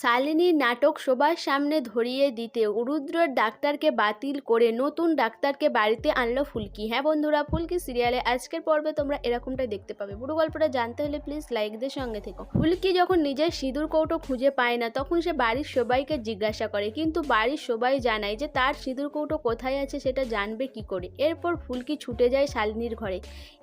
শালিনীর নাটক সবার সামনে ধরিয়ে দিতে রুদ্রর ডাক্তারকে বাতিল করে নতুন ডাক্তারকে বাড়িতে আনলো ফুলকি। হ্যাঁ বন্ধুরা, ফুলকি সিরিয়ালে আজকের পর্বে তোমরা এরকমটাই দেখতে পাবে। পুরো গল্পটা জানতে হলে প্লিজ লাইকদের সঙ্গে থেকো। ফুলকি যখন নিজের সিঁদুর কৌটো খুঁজে পায় না, তখন সে বাড়ির সবাইকে জিজ্ঞাসা করে, কিন্তু বাড়ির সবাই জানায় যে তার সিঁদুর কৌটো কোথায় আছে সেটা জানবে কি করে। এরপর ফুলকি ছুটে যায় শালিনীর ঘরে।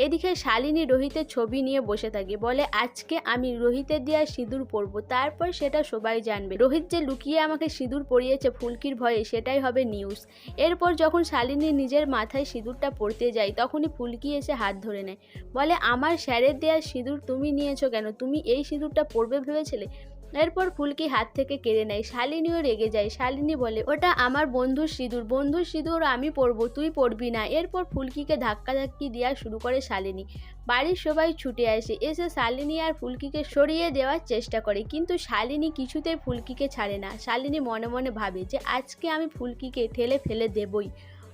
এদিকে শালিনী রোহিতের ছবি নিয়ে বসে থাকে, বলে, আজকে আমি রোহিতের দেওয়া সিঁদুর পরবো। তারপর সেটা সবাই জানবে। রোহিত যে লুকিয়ে আমাকে সিঁদুর পরিয়েছে ফুলকির ভয়ে, সেটাই হবে নিউজ এরপর যখন শালিনী নিজের মাথায় সিঁদুরটা পড়তে যায়, তখনই ফুলকি এসে হাত ধরে নেয়। বলে, আমার স্যারের দেয়া সিঁদুর তুমি নিয়েছো কেন? তুমি এই সিঁদুরটা পড়বে ভেবেছিলে? এরপর ফুলকি হাত থেকে কেড়ে নেয়। শালিনীও রেগে যায়। শালিনী বলে, ওটা আমার বন্ধুর সিঁদুর। বন্ধুর সিঁদুর আমি পরবো, তুই পরবি না। এরপর ফুলকিকে ধাক্কাধাক্কি দেওয়া শুরু করে শালিনী। বাড়ির সবাই ছুটে আসে। এসে শালিনী আর ফুলকিকে সরিয়ে দেওয়ার চেষ্টা করে। কিন্তু শালিনী কিছুতেই ফুলকিকে ছাড়ে না। শালিনী মনে মনে ভাবে যে, আজকে আমি ফুলকিকে ঠেলে ফেলে দেবই।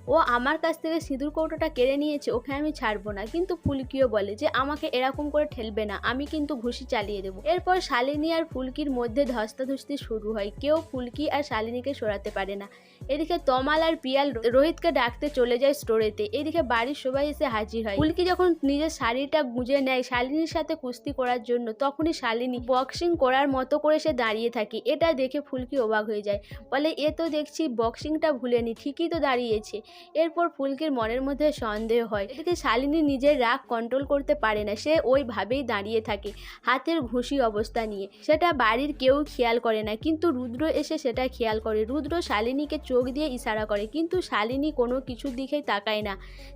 ও আমার কাছ থেকে সিঁদুর কৌটোটা কেড়ে নিয়েছে, ওকে আমি ছাড়বো না। কিন্তু ফুলকিও বলে যে, আমাকে এরকম করে ঠেলবে না, আমি কিন্তু ঘুষি চালিয়ে দেবো। এরপর শালিনী আর ফুলকির মধ্যে ধস্তাধস্তি শুরু হয়। কেউ ফুলকি আর শালিনীকে সরাতে পারে না। এদিকে তমাল আর পিয়াল রোহিতকে ডাকতে চলে যায় স্টোরেতে। এদিকে বাড়ির সবাই এসে হাজির হয়। ফুলকি যখন নিজের শাড়িটা গুঁজে নেয় শালিনীর সাথে কুস্তি করার জন্য, তখনই শালিনী বক্সিং করার মতো করে সে দাঁড়িয়ে থাকে। এটা দেখে ফুলকি অবাক হয়ে যায়। বলে, এ তো দেখছি বক্সিংটা ভুলেনি, ঠিকই তো দাঁড়িয়েছে। এরপর ফুলকির মনের মধ্যে সন্দেহ হয়। এদিকে শালিনী নিজের রাগ কন্ট্রোল করতে পারে না, সে ওইভাবেই দাঁড়িয়ে থাকে হাতের ঘুষি অবস্থা নিয়ে। সেটা বাড়ির কেউ খেয়াল করে না, কিন্তু রুদ্র এসে সেটা খেয়াল করে। রুদ্র শালিনীকে চোখ দিয়ে ইশারা করে। কিন্তু শালিনী কোনো কিছুর দিকেই তাকায় না।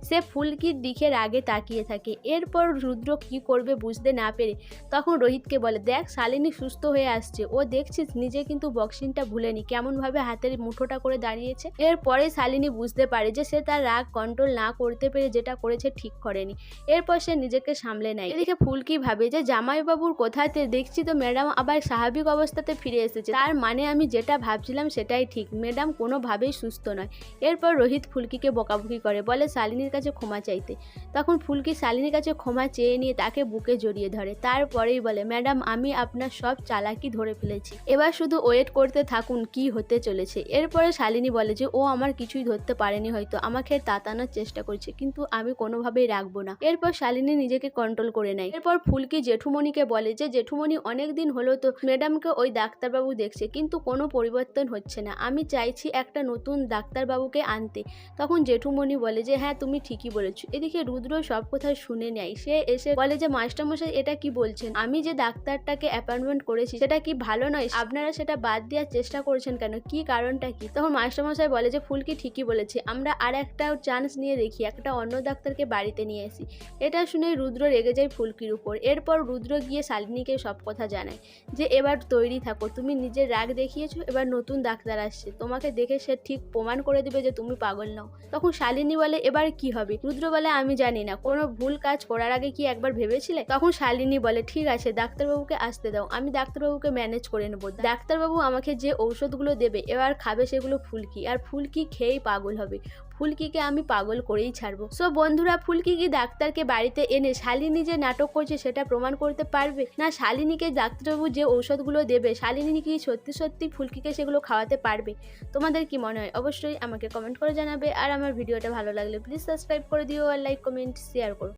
সে ফুলকির দিকে রাগে তাকিয়ে থাকে। এরপর রুদ্র কি করবে বুঝতে না পেরে তখন রোহিতকে বলে, দেখ, শালিনী সুস্থ হয়ে আসছে। ও দেখছিস, নিজে কিন্তু বক্সিংটা ভুলেনি। কেমনভাবে হাতের মুঠোটা করে দাঁড়িয়েছে? এরপরে শালিনী বুঝতে পারে যে, সে তার রাগ কন্ট্রোল না করতে পেরে যেটা করেছে ঠিক করেনি। এরপর সে নিজেকে সামলে নেয়। এদিকে ফুলকি ভাবে যে, জামাইবাবুর কোথাতে দেখছি তো, ম্যাডাম আবার স্বাভাবিক অবস্থাতে ফিরে এসেছে। তার মানে আমি যেটা ভাবছিলাম সেটাই ঠিক। ম্যাডাম কোনোভাবেই সুস্থ নয়। এরপর রোহিত ফুলকিকে বকাবকি করে, বলে, শালিনীর কাছে ক্ষমা চাইতে। তখন ফুলকি শালিনীর কাছে ক্ষমা চেয়ে নিয়ে তাকে বুকে জড়িয়ে ধরে। তারপরেই বলে, ম্যাডাম, আমি আপনার সব চালাকি ধরে ফেলেছি। এবার শুধু ওয়েট করতে থাকুন কি হতে চলেছে। এরপরে শালিনী বলে যে, ও আমার কিছুই ধরতে পারেনি হয়তো। আমাকে তাতানোর চেষ্টা করছে, কিন্তু আমি কোনোভাবেই রাখব না। এরপর শালিনী নিজেকে কন্ট্রোল করে নেয়। এরপর ফুলকি জেঠুমণিকে বলে যে, জেঠুমণি অনেক দিন হলো তো ম্যাডামকে ওই ডাক্তারবাবু দেখছে, কিন্তু কোনো পরিবর্তন হচ্ছে না। আমি চাইছি একটা নতুন ডাক্তারবাবুকে আনতে। তখন জেঠুমণি বলে যে হ্যাঁ তুমি ঠিকই বলেছ। এদিকে রুদ্র সব কথা শুনে নেয়। সে এসে বলে যে, মাস্টারমশাই, এটা কি বলছেন? আমি যে ডাক্তারটাকে অ্যাপয়েন্টমেন্ট করেছি, সেটা কি ভালো নয়? আপনারা সেটা বাদ দেওয়ার চেষ্টা করছেন কেন? কি কারণটা কি? তখন মাস্টারমশাই বলে যে ফুলকি ঠিকই বলেছে। আমরা আর একটা চান্স নিয়ে দেখি, একটা অন্য ডাক্তারকে বাড়িতে নিয়ে আসি। এটা শুনে রুদ্র রেগে যায় ফুলকির উপর। এরপর রুদ্র গিয়ে শালিনীকে সব কথা জানায় যে, এবার তৈরি থাকো। তুমি নিজের রাগ দেখিয়েছো, এবার নতুন ডাক্তার আসছে। তোমাকে দেখে সে ঠিক প্রমাণ করে দিবে যে তুমি পাগল নও। তখন শালিনী বলে, এবার কি হবে? রুদ্র বলে, আমি জানি না। কোনো ভুল কাজ করার আগে কি একবার ভেবেছিলে? তখন শালিনী বলে, ঠিক আছে, ডাক্তারবাবুকে আসতে দাও। আমি ডাক্তারবাবুকে ম্যানেজ করে নেব। ডাক্তারবাবু আমাকে যে ঔষধগুলো দেবে, এবার খাবে সেগুলো ফুলকি। আর ফুলকি খেয়েই পাগল হবে। ফুলকিকে আমি পাগল করেই ছাড়বো। সো বন্ধুরা ফুলকি কি ডাক্তারকে বাড়িতে এনে শালিনী যে নাটক করছে, সেটা প্রমাণ করতে পারবে? না, শালিনীকে ডাক্তারবাবু যে ঔষধগুলো দেবে শালিনী কি সত্যি সত্যি ফুলকিকে সেগুলো খাওয়াতে পারবে? তোমাদের কি মনে হয়? অবশ্যই আমাকে কমেন্ট করে জানাবে। আর আমার ভিডিওটা ভালো লাগলে প্লিজ সাবস্ক্রাইব করে দিও আর লাইক কমেন্ট শেয়ার করো।